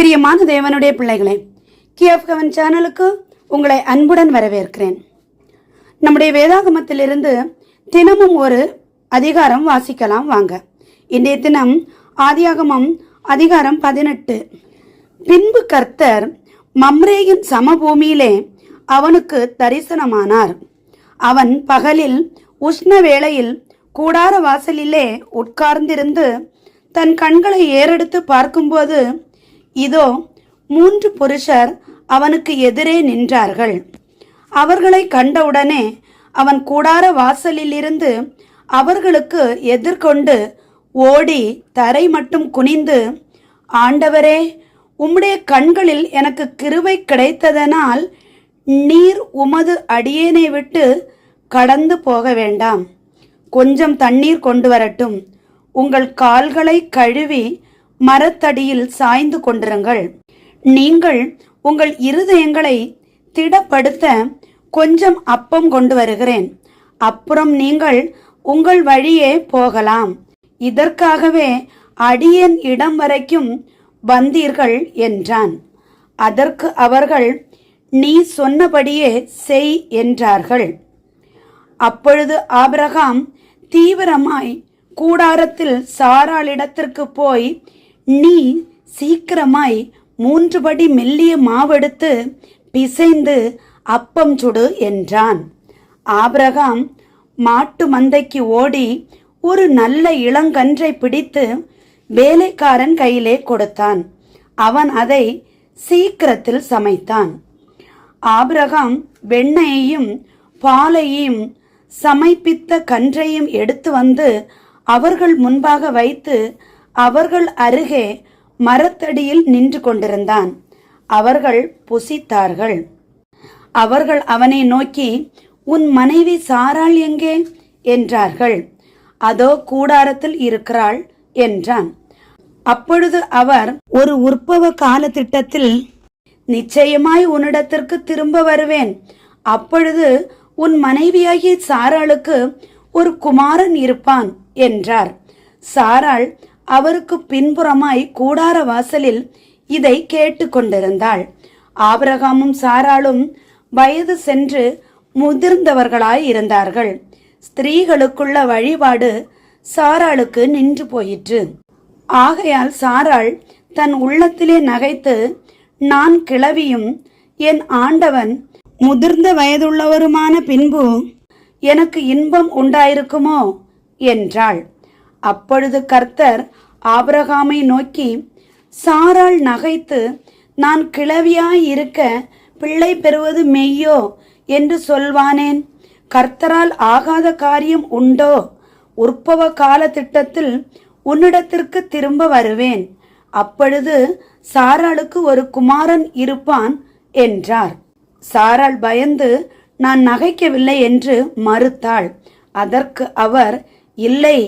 பிரியமான தேவனுடைய பிள்ளைகளே கிஎஃப் கவன் சேனலுக்கு உங்களை அன்புடன் வரவேற்கிறேன். நம்முடைய வேதாகமத்திலிருந்து தினமும் ஒரு அதிகாரம் வாசிக்கலாம் வாங்க. இன்றைய தினம் ஆதியாகமம் அதிகாரம் பதினெட்டு. பின்பு கர்த்தர் மம்ரேயின் சமபூமியிலே அவனுக்கு தரிசனமானார். அவன் பகலில் உஷ்ண வேளையில் கூடார வாசலிலே உட்கார்ந்திருந்து தன் கண்களை ஏறெடுத்து பார்க்கும்போது இதோ மூன்று புருஷர் அவனுக்கு எதிரே நின்றார்கள். அவர்களை கண்டவுடனே அவன் கூடார வாசலிலிருந்து அவர்களுக்கு எதிர்கொண்டு ஓடி தரை மட்டும் குனிந்து ஆண்டவரே உம்முடைய கண்களில் எனக்கு கிருவை கிடைத்ததனால் நீர் உமது அடியேனை விட்டு கடந்து போக வேண்டாம். கொஞ்சம் தண்ணீர் கொண்டு வரட்டும். உங்கள் கால்களை கழுவி மரத்தடியில் சாய்ந்து கொண்டிருங்கள். நீங்கள் உங்கள் இருதயங்களை திடப்படுத்த கொஞ்சம் அப்பம் கொண்டு வருகிறேன். அப்புறம் நீங்கள் உங்கள் வழியே போகலாம். இதற்காகவே அடியேன் இடம் வரைக்கும் வந்தீர்கள் என்றான். அதற்கு அவர்கள் நீ சொன்னபடியே செய் என்றார்கள். அப்பொழுது ஆபிரகாம் தீவிரமாய் கூடாரத்தில் சாராளிடத்திற்கு போய் நீ சீக்கிரமாய் மூன்று படி மெல்லிய மாவெடுத்து பிசைந்து அப்பம் சுடு என்றான். ஆபிரகாம் மாட்டு மந்தைக்கு ஓடி ஒரு நல்ல இளங்கன்றை பிடித்து வேலைக்காரன் கையிலே கொடுத்தான். அவன் அதை சீக்கிரத்தில் சமைத்தான். ஆபிரகாம் வெண்ணையையும் பாலையும் சமைப்பித்த கன்றையும் எடுத்து வந்து அவர்கள் முன்பாக வைத்து அவர்கள் அருகே மரத்தடியில் நின்று கொண்டிருந்தான். அவர்கள் புசித்தார்கள். அவர்கள் அவனை நோக்கி உன் மனைவி சாராள் எங்கே? என்றார்கள். அதோ கூடாரத்தில் இருக்கிறாள் என்றான். அப்பொழுது அவர் ஒரு உற்பவ கால திட்டத்தில் நிச்சயமாய் உன்னிடத்திற்கு திரும்ப வருவேன். அப்பொழுது உன் மனைவியாகிய சாராளுக்கு ஒரு குமாரன் இருப்பான் என்றார். சாராள் அவருக்கு பின்புறமாய் கூடார வாசலில் இதை கேட்டுக்கொண்டிருந்தாள். ஆபிரகாமும் சாராளும் வயது சென்று முதிர்ந்தவர்களாய் இருந்தார்கள். ஸ்திரீகளுக்குள்ள வழிபாடு சாராளுக்கு நின்று போயிற்று. ஆகையால் சாராள் தன் உள்ளத்திலே நகைத்து நான் கிளவியும் என் ஆண்டவன் முதிர்ந்த வயதுள்ளவருமான பின்பு எனக்கு இன்பம் உண்டாயிருக்குமோ? என்றாள். அப்பொழுது கர்த்தர் ஆபிரகாமை நோக்கி சாரால் நகைத்து நான் கிளவியாய் இருக்க பிள்ளை பெறுவது மெய்யோ என்று சொல்வானேன்? கர்த்தரால் ஆகாத காரியம் உண்டோ? உற்பவ கால திட்டத்தில் உன்னிடத்திற்கு திரும்ப வருவேன். அப்பொழுது சாராளுக்கு ஒரு குமாரன் இருப்பான் என்றார். சாராள் பயந்து நான் நகைக்கவில்லை என்று மறுத்தாள். அதற்கு அவர் இல்லை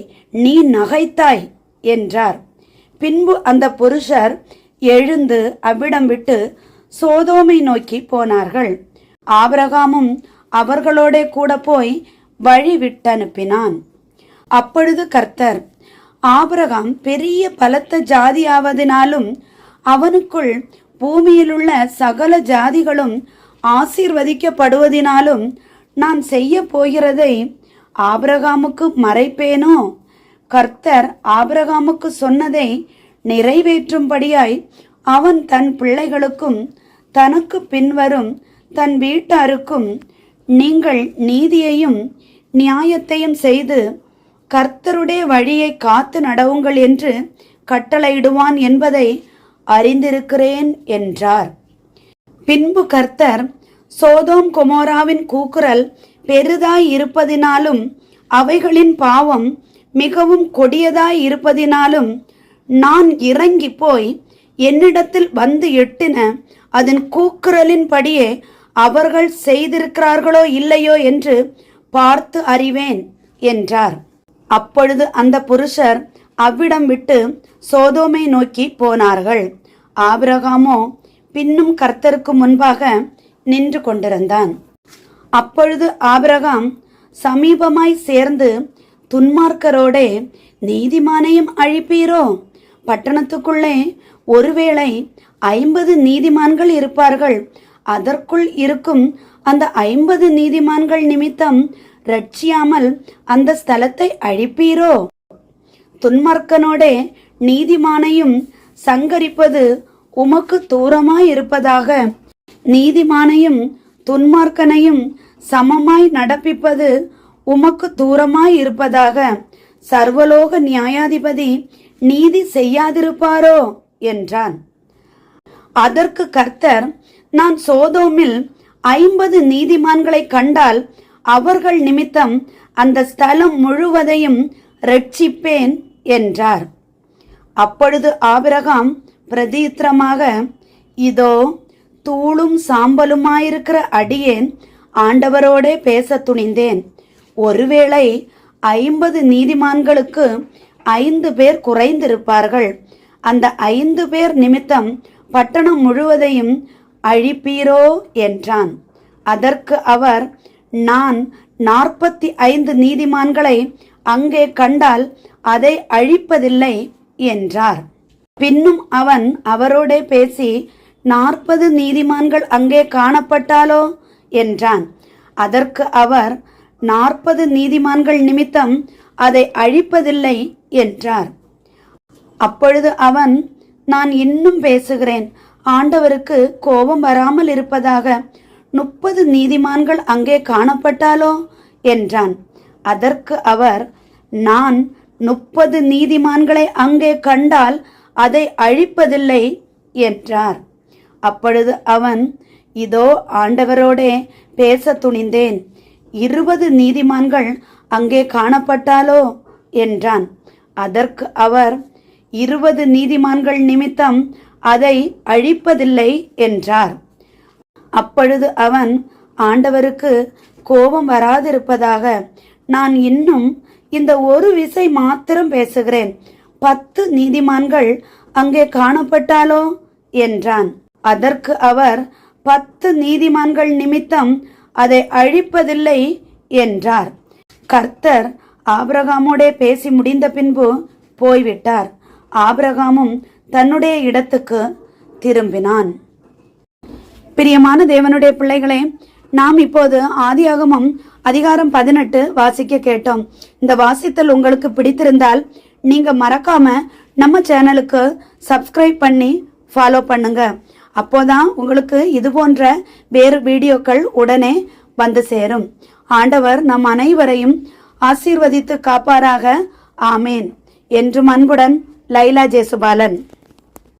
நீ நகைத்தாய் என்றார். பின்பு அந்த புருஷர் எழுந்து அவ்விடம் விட்டு சோதோமை நோக்கி போனார்கள். ஆபிரகாமும் அவர்களோட கூட போய் வழி விட்டனுப்பினான். அப்பொழுது கர்த்தர் ஆபிரகாம் பெரிய பலத்த ஜாதியாவதினாலும் அவனுக்குள் பூமியிலுள்ள சகல ஜாதிகளும் ஆசீர்வதிக்கப்படுவதினாலும் நான் செய்ய போகிறதை ஆபிரகாமுக்கு மறைப்பேனோ? கர்த்தர் ஆபிரகாமுக்கு சொன்னதை நிறைவேற்றும்படியாய் அவன் தன் பிள்ளைகளுக்கும் தனக்கு பின்வரும் தன் வீட்டாருக்கும் நீங்கள் நீதியையும் நியாயத்தையும் செய்து கர்த்தருடைய வழியை காத்து நடவுங்கள் என்று கட்டளையிடுவான் என்பதை அறிந்திருக்கிறேன் என்றார். பின்பு கர்த்தர் சோதோம் கொமோராவின் கூக்குரல் பெரிதாய் இருப்பதினாலும் அவைகளின் பாவம் மிகவும் கொடியதாய் இருப்பதினாலும் நான் இறங்கி போய் என்னிடத்தில் வந்து எட்டின அதன் கூக்குரலின்படியே அவர்கள் செய்திருக்கிறார்களோ இல்லையோ என்று பார்த்து அறிவேன் என்றார். அப்பொழுது அந்த புருஷர் அவ்விடம் விட்டு சோதோமை நோக்கி போனார்கள். ஆபிரகாமோ பின்னும் கர்த்தருக்கு முன்பாக நின்று கொண்டிருந்தான். அப்பொழுது ஆபிரகாம் சமீபமாய் சேர்ந்து துன்மார்க்கரோடே நீதிமானையும் அழிப்பீரோ? பட்டணத்துக்குள்ளே ஒருவேளை ஐம்பது நீதிமான்கள் இருப்பார்கள். அதற்குள் இருக்கும் அந்த ஐம்பது நீதிமான்கள் நிமித்தம் ரட்சியாமல் அந்த ஸ்தலத்தை அழிப்பீரோ? துன்மார்க்கனோடே நீதிமானையும் சங்கரிப்பது உமக்கு தூரமாய் இருப்பதாக நீதிமானையும் துன்மார்க்கனையும் சமமாய் நடப்பிப்பது உமக்கு தூரமாய் இருப்பதாக சர்வலோக நியாயாதிபதி நீதி செய்யாதிருப்பாரோ? என்றான். அதற்கு கர்த்தர் நான் சோதோமில் ஐம்பது நீதிமான்களை கண்டால் அவர்கள் நிமித்தம் அந்த ஸ்தலம் முழுவதையும் ரட்சிப்பேன் என்றார். அப்பொழுது ஆபிரகாம் பிரதித்திரமாக இதோ தூளும் சாம்பலுமாயிருக்கிற அடியேன் ஆண்டவரோடே பேச துணிந்தேன். ஒருவேளை ஐம்பது நீதிமான்களுக்கு ஐந்து பேர் குறைந்திருப்பார்கள். அந்த ஐந்து பேர் நிமித்தம் பட்டணம் முழுவதையும் அழிப்பீரோ என்றான். அதற்கு அவர் நான் நாற்பத்தி ஐந்து நீதிமான்களை அங்கே கண்டால் அதை அழிப்பதில்லை என்றார். பின்னும் அவன் அவரோடே பேசி நாற்பது நீதிமான்கள் அங்கே காணப்பட்டாலோ? என்றான். அதற்கு அவர் நாற்பது நீதிமான்கள் நிமித்தம் அதை அழிப்பதில்லை என்றார். அப்பொழுது அவன் நான் இன்னும் பேசுகிறேன். ஆண்டவருக்கு கோபம் வராமல் இருப்பதாக முப்பது நீதிமான்கள் அங்கே காணப்பட்டாலோ? என்றான். அதற்கு அவர் நான் முப்பது நீதிமான்களை அங்கே கண்டால் அதை அழிப்பதில்லை என்றார். அப்பொழுது அவன் இதோ ஆண்டவரோடே பேச துணிந்தேன். இருபது நீதிமான்கள் அங்கே காணப்பட்டாலோ? என்றான். அதற்கு அவர் இருபது நீதிமான்கள் நிமித்தம் அதை அழிப்பதில்லை என்றார். அப்பொழுது அவன் ஆண்டவருக்கு கோபம் வராதிருப்பதாக நான் இன்னும் இந்த ஒரு விசை மாத்திரம் பேசுகிறேன். பத்து நீதிமான்கள் அங்கே காணப்பட்டாலோ? என்றான். அதற்கு அவர் பத்து நீதிமான்கள் நிமித்தம் அதை அழிப்பதில்லை என்றார். கர்த்தர் ஆபிரகாமோடே பேசி முடிந்த பின்பு போய்விட்டார். ஆபிரகாமும் தன்னுடைய இடத்துக்கு திரும்பினான். பிரியமான தேவனுடைய பிள்ளைகளே நாம் இப்போது ஆதியாகமம் அதிகாரம் பதினெட்டு வாசிக்க கேட்டோம். இந்த வாசித்தல் உங்களுக்கு பிடித்திருந்தால் நீங்க மறக்காம நம்ம சேனலுக்கு சப்ஸ்கிரைப் பண்ணி ஃபாலோ பண்ணுங்க. அப்போதான் உங்களுக்கு இது போன்ற வேறு வீடியோக்கள் உடனே வந்து சேரும். ஆண்டவர் நம் அனைவரையும் ஆசீர்வதித்து காப்பாராக. ஆமேன். என்று அன்புடன் லைலா ஜேசுபாலன்.